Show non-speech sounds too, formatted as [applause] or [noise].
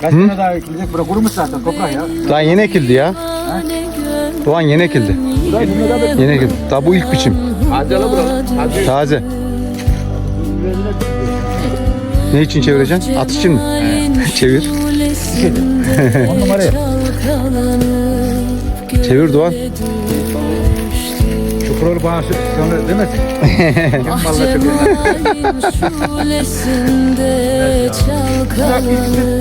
Kaç sene daha ekilecek? Bura kurumuş zaten toprak ya. Daha yeni ekildi ya. Doğan yeni ekildi. Yeni ekildi. Daha bu ilk biçim. Hadi ala bura. Taze. Ne için çevireceksin? At için mi? [laughs] Çevir. On numara ya. Çevir Doğan. Şu kuralı bana sonra demesin. [laughs] Vallahi çok şulesinde çalkalanıp